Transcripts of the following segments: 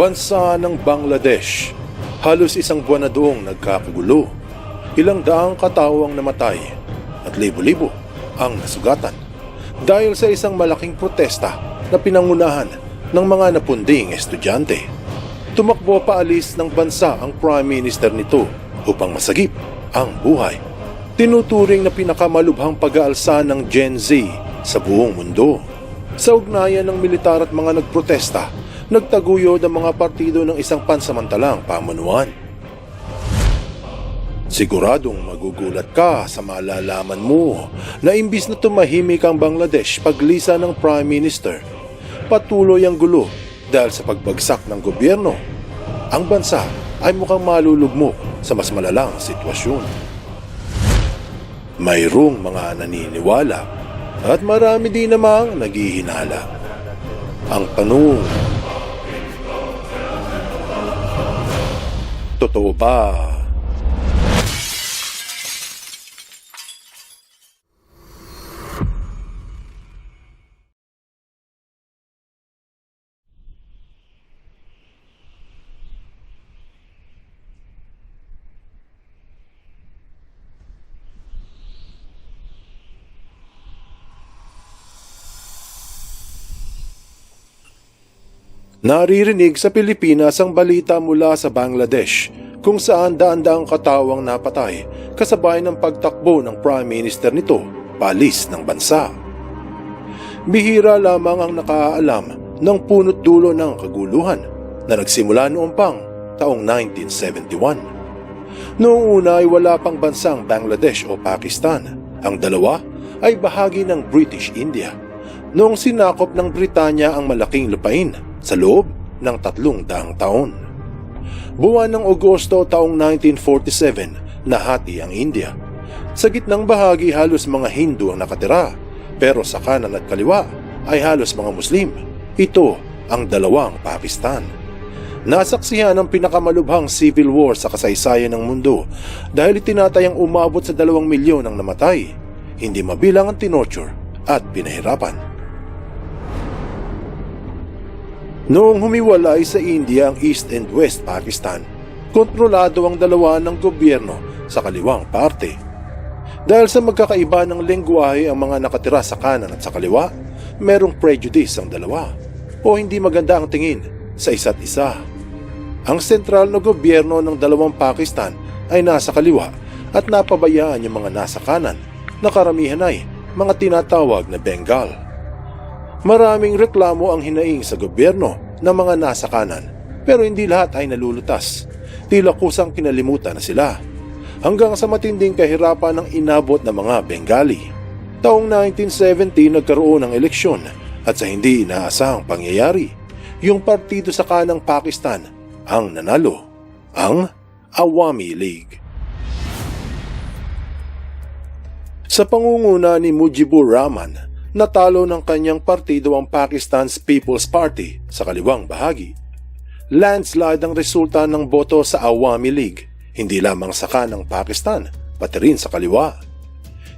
Bansa ng Bangladesh. Halos isang buwan na doong nagkakagulo. Ilang daang katawang namatay at libo-libo ang nasugatan dahil sa isang malaking protesta na pinangunahan ng mga napunding estudyante. Tumakbo paalis ng bansa ang Prime Minister nito upang masagip ang buhay. Tinuturing na pinakamalubhang pag-aalsa ng Gen Z sa buong mundo. Sa ugnayan ng militar at mga nagprotesta, nagtaguyod ang mga partido ng isang pansamantalang pamunuan. Siguradong magugulat ka sa malalaman mo na imbis na tumahimik ang Bangladesh paglisa ng Prime Minister, patuloy ang gulo dahil sa pagbagsak ng gobyerno. Ang bansa ay mukhang malulugmok sa mas malalang sitwasyon. Mayroong mga naniniwala at marami din namang naghihinala. Ang tanong, とバー。Naririnig sa Pilipinas ang balita mula sa Bangladesh kung saan daan-daang katawang napatay kasabay ng pagtakbo ng Prime Minister nito palis ng bansa. Bihira lamang ang nakaalam ng punot dulo ng kaguluhan na nagsimula noong pang taong 1971. Noong una ay wala pang bansang Bangladesh o Pakistan. Ang dalawa ay bahagi ng British India. Noong sinakop ng Britanya ang malaking lupain sa loob ng tatlong daang taon. Buwan ng Agosto taong 1947, nahati ang India. Sa gitnang bahagi halos mga Hindu ang nakatira, pero sa kanan at kaliwa ay halos mga Muslim. Ito ang dalawang Pakistan. Nasaksihan ang pinakamalubhang civil war sa kasaysayan ng mundo dahil itinatayang umabot sa dalawang milyon ang namatay, hindi mabilang ang tinorture at pinahirapan. Noong humiwalay sa India ang East and West Pakistan, kontrolado ang dalawa ng gobyerno sa kaliwang parte. Dahil sa magkakaiba ng lengguwahe ang mga nakatira sa kanan at sa kaliwa, merong prejudice ang dalawa o hindi maganda ang tingin sa isa't isa. Ang sentral na gobyerno ng dalawang Pakistan ay nasa kaliwa at napabayaan yung mga nasa kanan na karamihan ay mga tinatawag na Bengal. Maraming reklamo ang hinaing sa gobyerno ng mga nasa kanan pero hindi lahat ay nalulutas. Tila kusang kinalimutan na sila hanggang sa matinding kahirapan ng inabot ng mga Bengali. Taong 1970 nagkaroon ng eleksyon at sa hindi inaasahang pangyayari, yung partido sa kanang Pakistan ang nanalo, ang Awami League. Sa pangunguna ni Mujibur Rahman, natalo ng kanyang partido ang Pakistan's People's Party sa kaliwang bahagi. Landslide ang resulta ng boto sa Awami League, hindi lamang sa kanang Pakistan, pati rin sa kaliwa.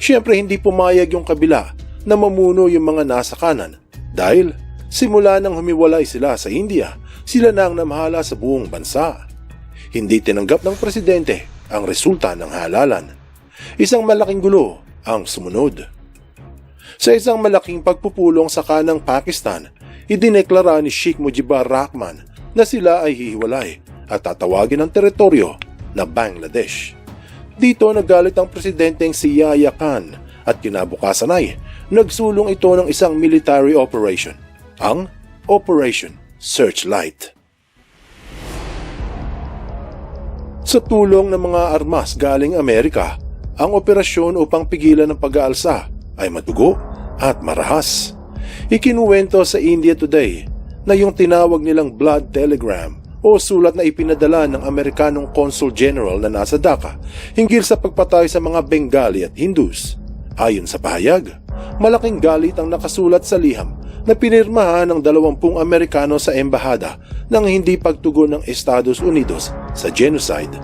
Siyempre hindi pumayag yung kabila na mamuno yung mga nasa kanan dahil simula nang humiwalay sila sa India, sila na ang namahala sa buong bansa. Hindi tinanggap ng presidente ang resulta ng halalan. Isang malaking gulo ang sumunod. Sa isang malaking pagpupulong sa kanang Pakistan, idineklara ni Sheikh Mujibur Rahman na sila ay hihiwalay at tatawagin ang teritoryo na Bangladesh. Dito nagalit ang presidenteng si Yahya Khan at kinabukasan ay nagsulong ito ng isang military operation, ang Operation Searchlight. Sa tulong ng mga armas galing Amerika, ang operasyon upang pigilan ang pag-aalsa ay madugo at marahas. Ikinuwento sa India Today na yung tinawag nilang blood telegram o sulat na ipinadala ng Amerikanong Consul General na nasa Dhaka hinggil sa pagpatay sa mga Bengali at Hindus. Ayon sa pahayag, malaking galit ang nakasulat sa liham na pinirmahan ng dalawampung Amerikano sa embahada ng hindi pagtugon ng Estados Unidos sa genocide.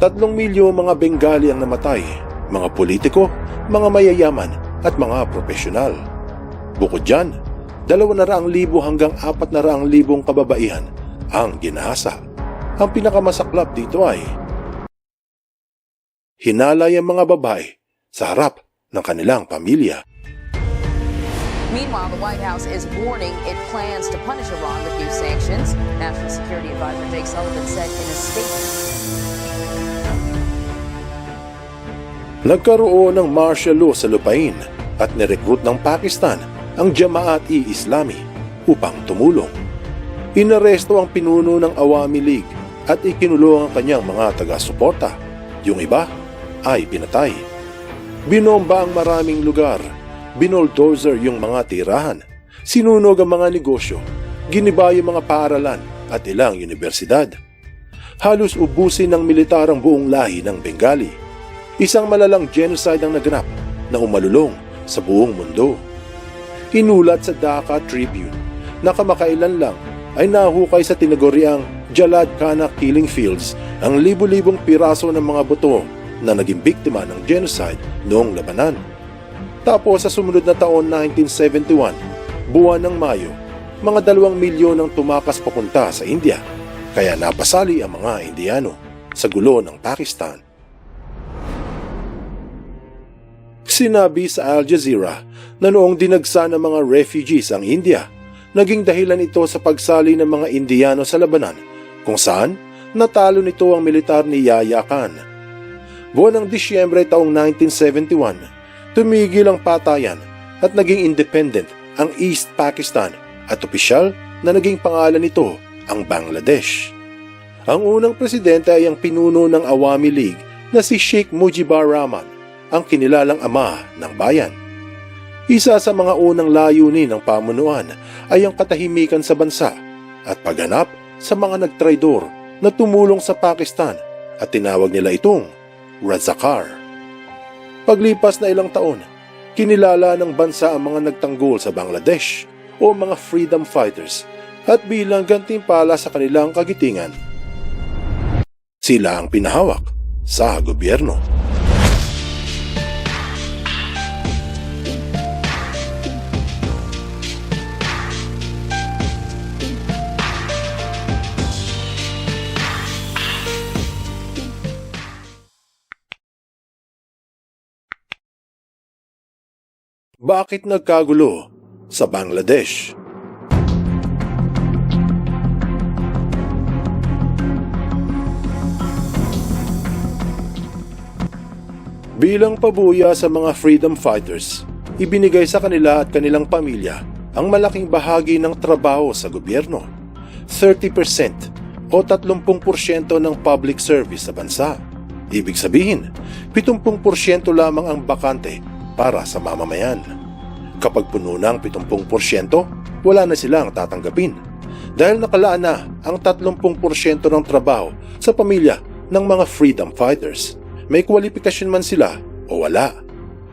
Tatlong milyo mga Bengali ang namatay, mga politiko, mga mayayaman at mga profesional. Bukod dyan, dalawa na raang libo hanggang apat na raang libong kababaihan ang ginahasa. Ang pinakamasaklap dito ay hinalay ang mga babae sa harap ng kanilang pamilya. Meanwhile, the White House is warning it plans to punish Iran with new sanctions. National Security Advisor Jake Sullivan said in a statement. Nagkaroon ng martial law sa lupain at nirekrut ng Pakistan ang Jamaat-i-Islami upang tumulong. Inaresto ang pinuno ng Awami League at ikinulong ang kanyang mga taga-suporta. Yung iba ay pinatay. Binomba ang maraming lugar. Binoldozer yung mga tirahan. Sinunog ang mga negosyo. Giniba yung mga paaralan at ilang universidad. Halos ubusin ng militar ang buong lahi ng Bengali. Isang malalang genocide ang naganap na umalulong sa buong mundo. Inulat sa Dhaka Tribune na kamakailan lang ay nahukay sa tinaguriang Jalad Khana Killing Fields ang libu-libong piraso ng mga buto na naging biktima ng genocide noong labanan. Tapos sa sumunod na taon 1971, buwan ng Mayo, mga dalawang milyon ang tumakas papunta sa India kaya napasali ang mga Indiano sa gulo ng Pakistan. Sinabi sa Al Jazeera na noong dinagsa ng mga refugees ang India, naging dahilan ito sa pagsali ng mga Indiano sa labanan kung saan natalo nito ang militar ni Yahya Khan. Buwan ng Disyembre taong 1971, tumigil ang patayan at naging independent ang East Pakistan at opisyal na naging pangalan nito ang Bangladesh. Ang unang presidente ay ang pinuno ng Awami League na si Sheikh Mujibur Rahman, ang kinilalang ama ng bayan. Isa sa mga unang layunin ng pamunuan ay ang katahimikan sa bansa at paghanap sa mga nagtraidor na tumulong sa Pakistan at tinawag nila itong Razakar. Paglipas na ilang taon, kinilala ng bansa ang mga nagtanggol sa Bangladesh o mga freedom fighters at bilang gantimpala sa kanilang kagitingan. Sila ang pinahawak sa gobyerno. Bakit nagkagulo sa Bangladesh? Bilang pabuya sa mga freedom fighters, ibinigay sa kanila at kanilang pamilya ang malaking bahagi ng trabaho sa gobyerno. 30% o 30% ng public service sa bansa. Ibig sabihin, 70% lamang ang bakante para sa mamamayan. Kapag puno ng 70%, wala na silang tatanggapin dahil nakalaan na ang 30% ng trabaho sa pamilya ng mga freedom fighters. May kwalifikasyon man sila o wala.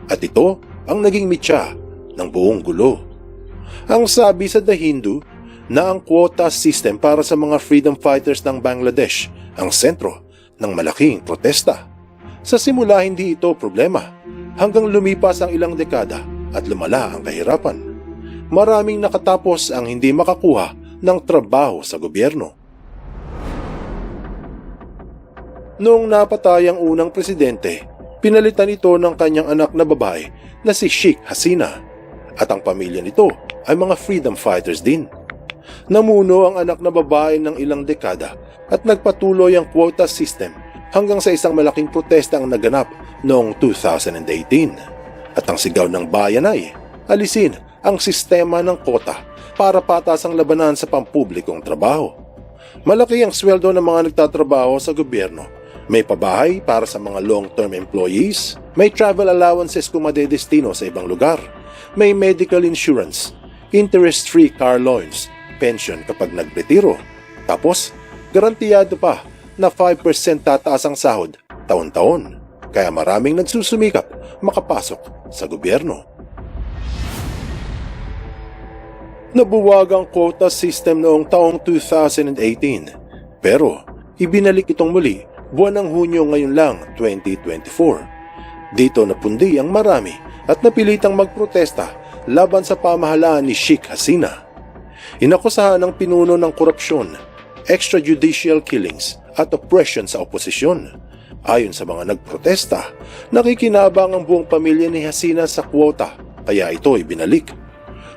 At ito ang naging mitya ng buong gulo. Ang sabi sa The Hindu na ang quota system para sa mga freedom fighters ng Bangladesh ang sentro ng malaking protesta. Sa simula hindi ito problema hanggang lumipas ang ilang dekada at lumala ang kahirapan. Maraming nakatapos ang hindi makakuha ng trabaho sa gobyerno. Noong napatay ang unang presidente, pinalitan ito ng kanyang anak na babae na si Sheikh Hasina at ang pamilya nito ay mga freedom fighters din. Namuno ang anak na babae ng ilang dekada at nagpatuloy ang quota system hanggang sa isang malaking protesta ang naganap noong 2018. At ang sigaw ng bayan ay alisin ang sistema ng kota para patas ang labanan sa pampublikong trabaho. Malaki ang sweldo ng mga nagtatrabaho sa gobyerno. May pabahay para sa mga long-term employees, may travel allowances kung madedestino sa ibang lugar, may medical insurance, interest-free car loans, pension kapag nagretiro. Tapos, garantiyado pa na 5% tataas ang sahod taon-taon. Kaya maraming nagsusumikap makapasok sa gobyerno. Nabuwag ang quota system noong taong 2018 pero ibinalik itong muli buwan ng Hunyo ngayon lang 2024. Dito napundi ang marami at napilitang magprotesta laban sa pamahalaan ni Sheikh Hasina. Inakusahan ng pinuno ng korupsyon, extrajudicial killings at oppression sa oposisyon. Ayon sa mga nagprotesta, nakikinabang ang buong pamilya ni Hasina sa kwota kaya ito ay binalik.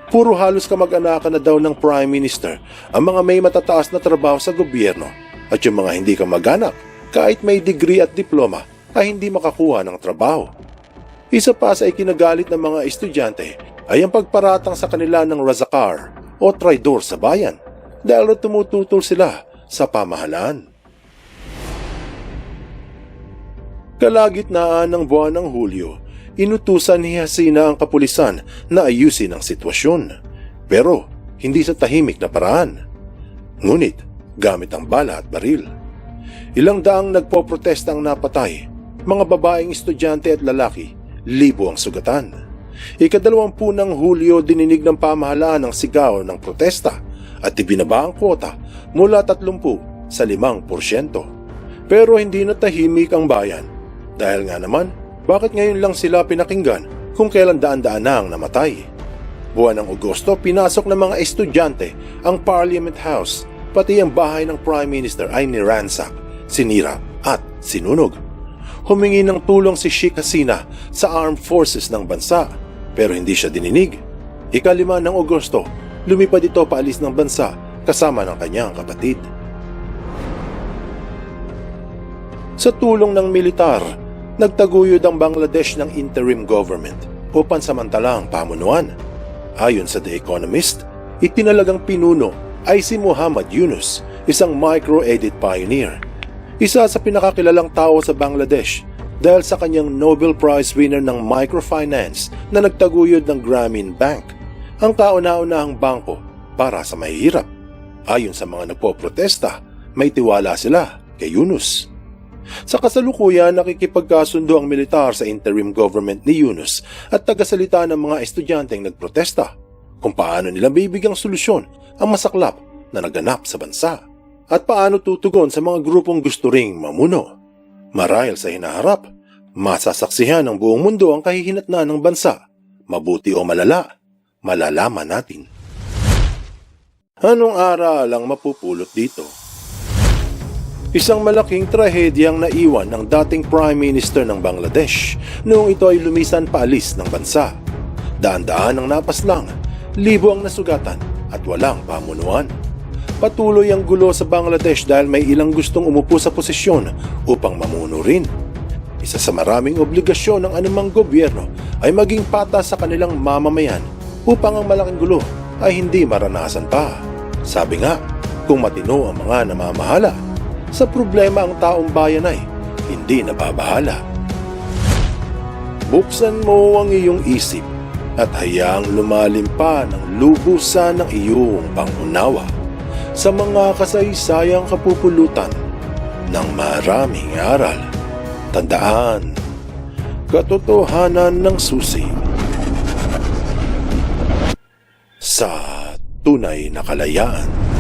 Puro halos kamag-anakan na daw ng Prime Minister ang mga may matataas na trabaho sa gobyerno at yung mga hindi kamag-anak kahit may degree at diploma ay hindi makakuha ng trabaho. Isa pa sa ikinagalit ng mga estudyante ay ang pagparatang sa kanila ng razakar o traidor sa bayan dahil tumututol sila sa pamahalaan. Kalagitnaan ng buwan ng Hulyo, inutusan ni Hasina ang kapulisan na ayusin ang sitwasyon. Pero hindi sa tahimik na paraan. Ngunit gamit ang bala at baril. Ilang daang nagpoprotesta ang napatay, mga babaeng estudyante at lalaki, libo ang sugatan. Ikadalawampu ng Hulyo dininig ng pamahalaan ang sigaw ng protesta at ibinaba ang kwota mula 30 sa 5%. Pero hindi na tahimik ang bayan dahil nga naman, bakit ngayon lang sila pinakinggan kung kailan daan-daan na ang namatay? Buwan ng Agosto, pinasok ng mga estudyante ang Parliament House, pati ang bahay ng Prime Minister ay niransak, sinira at sinunog. Humingi ng tulong si Sheikh Hasina sa armed forces ng bansa, pero hindi siya dininig. Ikalima ng Agosto, lumipad ito paalis ng bansa kasama ng kanyang kapatid. Sa tulong ng militar, nagtaguyod ang Bangladesh ng interim government o pansamantalang pamunuan. Ayon sa The Economist, itinalagang pinuno ay si Muhammad Yunus, isang micro-edit pioneer. Isa sa pinakakilalang tao sa Bangladesh dahil sa kanyang Nobel Prize winner ng microfinance na nagtaguyod ng Grameen Bank, ang kauna-unahang bangko para sa mahihirap. Ayon sa mga nagpoprotesta, may tiwala sila kay Yunus. Sa kasalukuyan, nakikipagkasundo ang militar sa interim government ni Yunus at tagasalita ng mga estudyanteng nagprotesta kung paano nila bibigyang solusyon ang masaklap na naganap sa bansa at paano tutugon sa mga grupong gusto ring mamuno. Marahil sa hinaharap, masasaksihan ng buong mundo ang kahihinatnan ng bansa. Mabuti o malala, malalaman natin. Anong aral ang mapupulot dito? Isang malaking trahedyang naiwan ng dating Prime Minister ng Bangladesh noong ito ay lumisan paalis ng bansa. Daan-daan ang napaslang, libo ang nasugatan at walang pamunuan. Patuloy ang gulo sa Bangladesh dahil may ilang gustong umupo sa posisyon upang mamuno rin. Isa sa maraming obligasyon ng anumang gobyerno ay maging patas sa kanilang mamamayan upang ang malaking gulo ay hindi maranasan pa. Sabi nga, kung matino ang mga namamahala, sa problema ang taong bayan ay hindi nababahala. Buksan mo ang iyong isip at hayaang lumalim pa ng lubusan ng iyong pangunawa sa mga kasaysayang kapupulutan ng maraming aral. Tandaan, katotohanan ng susi sa tunay na kalayaan.